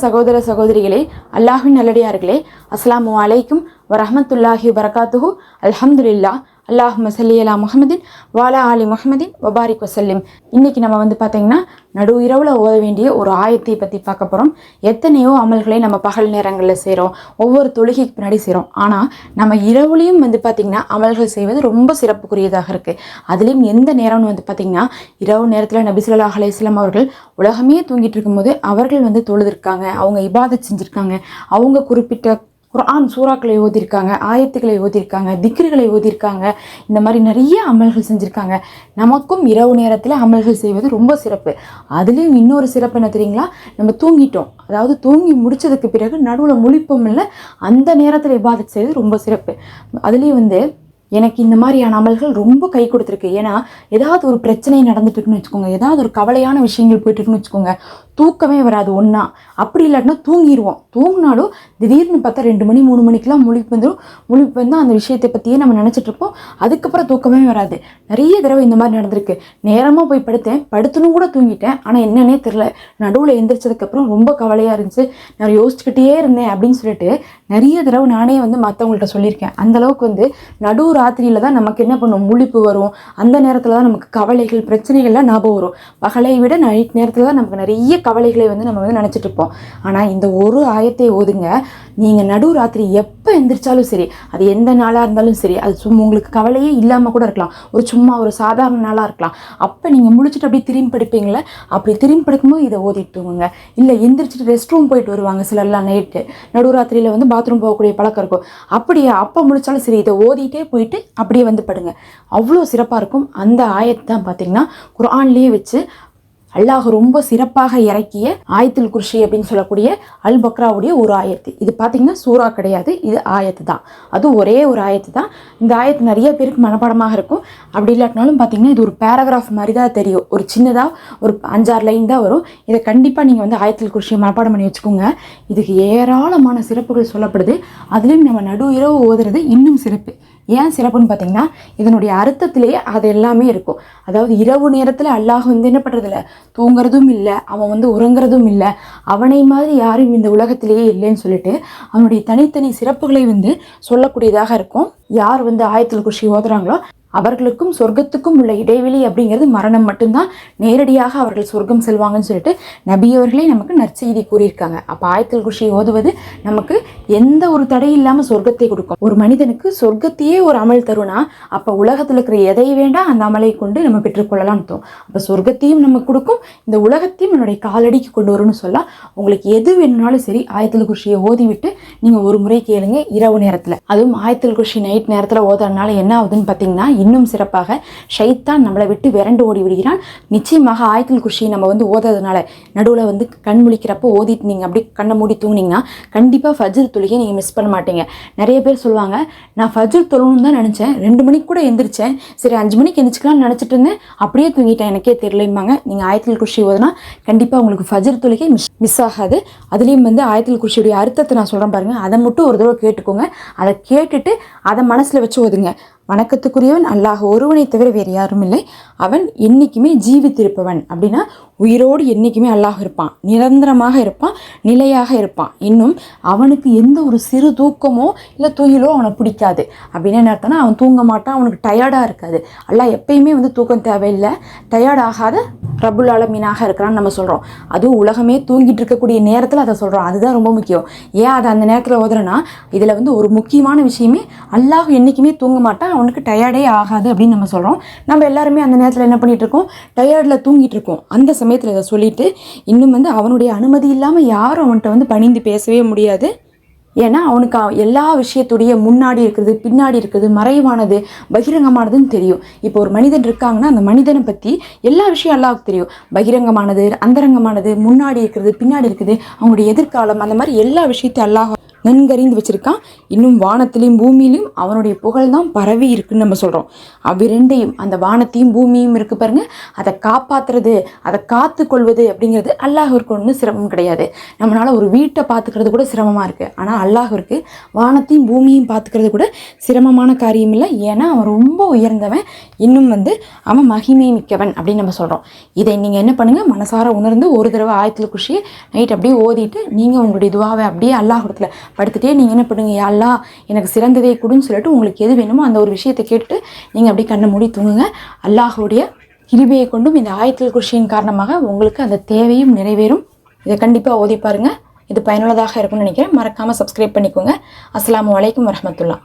சகோதர சகோதரிகளே அல்லாஹின் நல்லடியார்களே அஸ்ஸலாமு வலைக்கும் வரமத்துல்லாஹி வரகாத்துஹு அல்ஹம்துலில்லா அல்லாஹ் சல்லி அலா முகமதின் வாலா அலி முகமதின் வபாரிக் வசல்லிம். இன்னைக்கு நம்ம வந்து பார்த்தீங்கன்னா நடு இரவில் ஓத வேண்டிய ஒரு ஆயத்தை பற்றி பார்க்க போகிறோம் எத்தனையோ அமல்களை நம்ம பகல் நேரங்களில் செய்கிறோம் ஒவ்வொரு தொழுகைக்கு பின்னாடி செய்கிறோம் ஆனால் நம்ம இரவுலையும் வந்து பார்த்திங்கன்னா அமல்கள் செய்வது ரொம்ப சிறப்புக்குரியதாக இருக்குது அதுலேயும் எந்த நேரம்னு வந்து பார்த்திங்கன்னா இரவு நேரத்தில் நபிசுல்லா அலையம் அவர்கள் உலகமே தூங்கிட்டு இருக்கும்போது அவர்கள் வந்து தொழுதிருக்காங்க. அவங்க இபாதை செஞ்சுருக்காங்க. அவங்க குறிப்பிட்ட குரான் சூறாக்களை ஓதிருக்காங்க ஆயத்துக்களை ஓதியிருக்காங்க திக்ருகளை ஓதிருக்காங்க. இந்த மாதிரி நிறைய அமல்கள் செஞ்சுருக்காங்க. நமக்கும் இரவு நேரத்தில் அமல்கள் செய்வது ரொம்ப சிறப்பு. அதுலேயும் இன்னொரு சிறப்பு என்ன தெரியுங்களா? நம்ம தூங்கிட்டோம். அதாவது தூங்கி முடிச்சதுக்கு பிறகு நடுவில் முழிப்போம் இல்லை அந்த நேரத்தில் இபாதத் செய்வது ரொம்ப சிறப்பு. அதுலேயும் வந்து எனக்கு இந்த மாதிரியான அமல்கள் ரொம்ப கை கொடுத்துருக்கு. ஏன்னா ஏதாவது ஒரு பிரச்சனை நடந்துட்டு இருக்குன்னு வச்சுக்கோங்க. ஏதாவது ஒரு கவலையான விஷயங்கள் போயிட்டு இருக்குன்னு வச்சுக்கோங்க. தூக்கமே வராது ஒன்றா அப்படி இல்லாட்டினா தூங்கிடுவோம் தூங்கினாலும் திடீர்னு பார்த்தா ரெண்டு மணி மூணு மணிக்கெலாம் முழிப்பு வந்துடும் முழிப்பு வந்து அந்த விஷயத்தை பற்றியே நம்ம நினச்சிட்ருப்போம் அதுக்கப்புறம் தூக்கமே வராது. நிறைய தடவை இந்த மாதிரி நடந்திருக்கு. நேரமாக போய் படுத்தேன். படுத்தணும் கூட தூங்கிட்டேன். ஆனால் என்னன்னே தெரில நடுவில் எந்திரிச்சதுக்கப்புறம் ரொம்ப கவலையாக இருந்துச்சு. நான் யோசிச்சுக்கிட்டே இருந்தேன் அப்படின்னு சொல்லிட்டு நிறைய தடவை நானே வந்து மற்றவங்கள்ட்ட சொல்லியிருக்கேன். அந்த அளவுக்கு வந்து நடு ராத்திரியில் தான் நமக்கு என்ன பண்ணும்? முழிப்பு வரும். அந்த நேரத்தில் தான் நமக்கு கவலைகள் பிரச்சனைகள்லாம் ஞாபகம் வரும். பகலை விட நைட் நேரத்தில் தான் நமக்கு நிறைய கவலைகளை வந்து நம்ம வந்து நினச்சிட்டு இருப்போம். ஆனால் இந்த ஒரு ஆயத்தை ஓதுங்க. நீங்கள் நடு ராத்திரி எப்போ எந்திரிச்சாலும் சரி அது எந்த நாளாக இருந்தாலும் சரி அது சும்மா உங்களுக்கு கவலையே இல்லாமல் கூட இருக்கலாம். ஒரு சும்மா ஒரு சாதாரண நாளாக இருக்கலாம். அப்போ நீங்கள் முழிச்சிட்டு அப்படியே திரும்பி படுப்பீங்களே அப்படி திரும்பி படுக்கும்போது இதை ஓதிட்டு தூங்குங்க. இல்லை எந்திரிச்சிட்டு ரெஸ்ட் ரூம் போயிட்டு வருவாங்க சிலர்லாம் நைட்டு நடுராத்திரியில் வந்து பாத்ரூம் போகக்கூடிய பழக்கம் இருக்கும். அப்படியே? அப்போ முழிச்சாலும் சரி இதை ஓதிட்டே போயிட்டு அப்படியே வந்து படுங்க. அவ்வளோ சிறப்பாக இருக்கும். அந்த ஆயத்தை தான் பார்த்தீங்கன்னா குரான்லேயே வச்சு அல்லாஹ் ரொம்ப சிறப்பாக இறக்கிய ஆயத்தில் குர்ஷி அப்படின்னு சொல்லக்கூடிய அல் பக்ராவுடைய ஒரு ஆயத்து. இது பார்த்தீங்கன்னா சூறா கிடையாது இது ஆயத்து தான். அது ஒரே ஒரு ஆயத்து தான். இந்த ஆயத்து நிறைய பேருக்கு மனப்பாடமாக இருக்கும். அப்படி இல்லாட்டினாலும் பார்த்தீங்கன்னா இது ஒரு பேராகிராஃப் மாதிரி தான் தெரியும். ஒரு சின்னதாக ஒரு அஞ்சாறு லைன் தான் வரும். இதை கண்டிப்பாக நீங்கள் வந்து ஆயத்தில் குர்ஷியை மனப்பாடம் பண்ணி வச்சுக்கோங்க. இதுக்கு ஏராளமான சிறப்புகள் சொல்லப்படுது. அதுலேயும் நம்ம நடு இரவு ஓதுறது இன்னும் சிறப்பு. ஏன் சிறப்புன்னு பார்த்தீங்கன்னா இதனுடைய அர்த்தத்திலேயே அது எல்லாமே இருக்கும். அதாவது இரவு நேரத்தில் அல்லாஹ் வந்து என்ன பண்ணுறதில்ல தூங்குறதும் இல்லை அவன் வந்து உறங்குறதும் இல்லை அவனை மாதிரி யாரும் இந்த உலகத்திலேயே இல்லைன்னு சொல்லிட்டு அவனுடைய தனித்தனி சிறப்புகளை வந்து சொல்லக்கூடியதாக இருக்கும். யார் வந்து ஆயத்தில் குஷி ஓதுறாங்களோ அவர்களுக்கும் சொர்க்கத்துக்கும் உள்ள இடைவெளி அப்படிங்கிறது மரணம் மட்டும்தான். நேரடியாக அவர்கள் சொர்க்கம் செல்வாங்கன்னு சொல்லிட்டு நபியவர்களே நமக்கு நற்செய்தி கூறியிருக்காங்க. அப்போ ஆயத்தில் குஷி ஓதுவது நமக்கு எந்த ஒரு தடை இல்லாமல் சொர்க்கத்தை கொடுக்கும். ஒரு மனிதனுக்கு சொர்க்கத்தையே ஒரு அமல் தருனா அப்போ உலகத்தில் இருக்கிற எதை வேண்டாம் அந்த அமலை கொண்டு நம்ம பெற்றுக்கொள்ளலாம் தோம் அப்போ சொர்க்கத்தையும் நமக்கு கொடுக்கும். இந்த உலகத்தையும் என்னுடைய காலடிக்கு கொண்டு வரும்னு சொல்லலாம். உங்களுக்கு எது வேணும்னாலும் சரி ஆயத்தில் குஷியை ஓதிவிட்டு நீங்கள் ஒரு முறை கேளுங்க இரவு நேரத்தில். அதுவும் ஆயத்தில் குஷி நைட் நேரத்தில் ஓதுறதுனால என்ன ஆகுதுன்னு பார்த்தீங்கன்னா இன்னும் சிறப்பாக ஷைத்தான் நம்மளை விட்டு விரண்டு ஓடி விடுகிறான். நிச்சயமாக ஆயத்தில் குஷி நம்ம வந்து ஓதுறதுனால நடுவில் வந்து கண் முழிக்கிறப்போ ஓதிட்டு நீங்கள் அப்படியே கண்ணை மூடி தூங்குனீங்கன்னா கண்டிப்பாக ஃபஜ்ர் தொழுகையை நீங்கள் மிஸ் பண்ண மாட்டீங்க. நிறைய பேர் சொல்லுவாங்க நான் ஃபஜ்ர் தொழணும்னு தான் நினச்சேன். ரெண்டு மணிக்கு கூட எந்திரிச்சேன். சரி அஞ்சு மணிக்கு எந்திரிச்சிக்கலாம்னு நினச்சிட்டு இருந்தேன். அப்படியே தூங்கிட்டேன். எனக்கே தெரியலைம்பாங்க. நீங்கள் ஆயத்தில் குஷி ஓதுனா கண்டிப்பாக உங்களுக்கு ஃபஜ்ர் தொழுகை மிஸ் மிஸ் ஆகாது. அதுலேயும் வந்து ஆயத்தில் குஷியுடைய அர்த்தத்தை நான் சொல்கிறேன் பாருங்கள் அதை மட்டும் ஒரு தடவை கேட்டுக்கோங்க. அதை கேட்டுட்டு அதை மனசில் வச்சு ஓதுங்க. வணக்கத்துக்குரியவன். அல்லாஹ் ஒருவனை தவிர வேறு யாரும் இல்லை. அவன் என்றைக்குமே ஜீவித்திருப்பவன். அப்படின்னா உயிரோடு என்றைக்குமே அல்லாஹ் இருப்பான். நிரந்தரமாக இருப்பான் நிலையாக இருப்பான். இன்னும் அவனுக்கு எந்த ஒரு சிறு தூக்கமோ இல்லை தூயிலோ அவனை பிடிக்காது. அப்படின்னு என்ன அர்த்தம்னா அவன் தூங்க மாட்டான் அவனுக்கு டயர்டாக இருக்காது. அல்லாஹ் எப்பயுமே வந்து தூக்கம் தேவையில்லை. டயர்ட் ஆகாத ரபுல் ஆலமீனாக இருக்கிறான்னு நம்ம சொல்கிறோம் அதுவும் உலகமே தூங்கிட்டு இருக்கக்கூடிய நேரத்தில் அதை சொல்கிறோம் அதுதான் ரொம்ப முக்கியம். ஏன் அதை அந்த நேரத்தில் ஓதுறேன்னா இதில் வந்து ஒரு முக்கியமான விஷயமே அல்லாஹ் என்றைக்குமே தூங்க மாட்டான் அவனுக்கு டயர்டே ஆகாது அப்படின்னு நம்ம சொல்கிறோம் நம்ம எல்லாருமே அந்த நேரத்தில் என்ன பண்ணிகிட்ருக்கோம் இருக்கோம்? டயர்டில் தூங்கிட்டு இருக்கோம். அந்த சமயத்தில் இதை சொல்லிட்டு இன்னும் வந்து அவனுடைய அனுமதி இல்லாமல் யாரும் அவன்கிட்ட வந்து பணிந்து பேசவே முடியாது. ஏன்னா அவனுக்கு எல்லா விஷயத்துடைய முன்னாடி இருக்கிறது பின்னாடி இருக்கிறது மறைவானது பகிரங்கமானதுன்னு தெரியும். இப்போ ஒரு மனிதன் இருக்காங்கன்னா அந்த மனிதனை பற்றி எல்லா விஷயம் அல்லாவுக்கு தெரியும். பகிரங்கமானது அந்தரங்கமானது முன்னாடி இருக்கிறது பின்னாடி இருக்குது அவங்களுடைய எதிர்காலம் அந்த மாதிரி எல்லா விஷயத்தையும் அல்லாஹ் நன்கறிந்து வச்சுருக்கான். இன்னும் வானத்திலையும் பூமியிலையும் அவனுடைய புகழ் தான் பரவி இருக்குன்னு நம்ம சொல்கிறோம் அவ்விரண்டையும் அந்த வானத்தையும் பூமியும் இருக்குது பாருங்கள் அதை காப்பாற்றுறது அதை காத்து கொள்வது அப்படிங்கிறது அல்லாஹிற்கு ஒன்றும் சிரமம் கிடையாது. நம்மளால் ஒரு வீட்டை பார்த்துக்கிறது கூட சிரமமாக இருக்குது ஆனால் அல்லாஹிற்கு வானத்தையும் பூமியும் பார்த்துக்கிறது கூட சிரமமான காரியம் இல்லை. ஏன்னா அவன் ரொம்ப உயர்ந்தவன். இன்னும் வந்து அவன் மகிமை மிக்கவன் அப்படின்னு நம்ம சொல்கிறோம் இதை நீங்கள் என்ன பண்ணுங்கள் மனசார உணர்ந்து ஒரு தடவை ஆயத்தில் குஷியை நைட் அப்படியே ஓதிட்டு நீங்கள் உங்களுடைய துவாவை அப்படியே அல்லாஹிடத்துல படுத்துகிட்டே நீங்கள் என்ன பண்ணுங்க யா அல்லாஹ் எனக்கு சிறந்ததே கொடுன்னு சொல்லிட்டு உங்களுக்கு எது வேணுமோ அந்த ஒரு விஷயத்தை கேட்டு நீங்கள் அப்படியே கண்ணை மூடி தூங்குங்க. அல்லாஹுடைய கிருபியை கொண்டும் இந்த ஆயத்தில் குஷியின் காரணமாக உங்களுக்கு அந்த தேவையும் நிறைவேறும். இதை கண்டிப்பாக ஓதி பாருங்கள் இது பயனுள்ளதாக இருக்கும்னு நினைக்கிறேன். மறக்காமல் சப்ஸ்கிரைப் பண்ணிக்கோங்க. அஸ்லாம் வலைக்கம் வரஹ்மத்துல்லாஹ்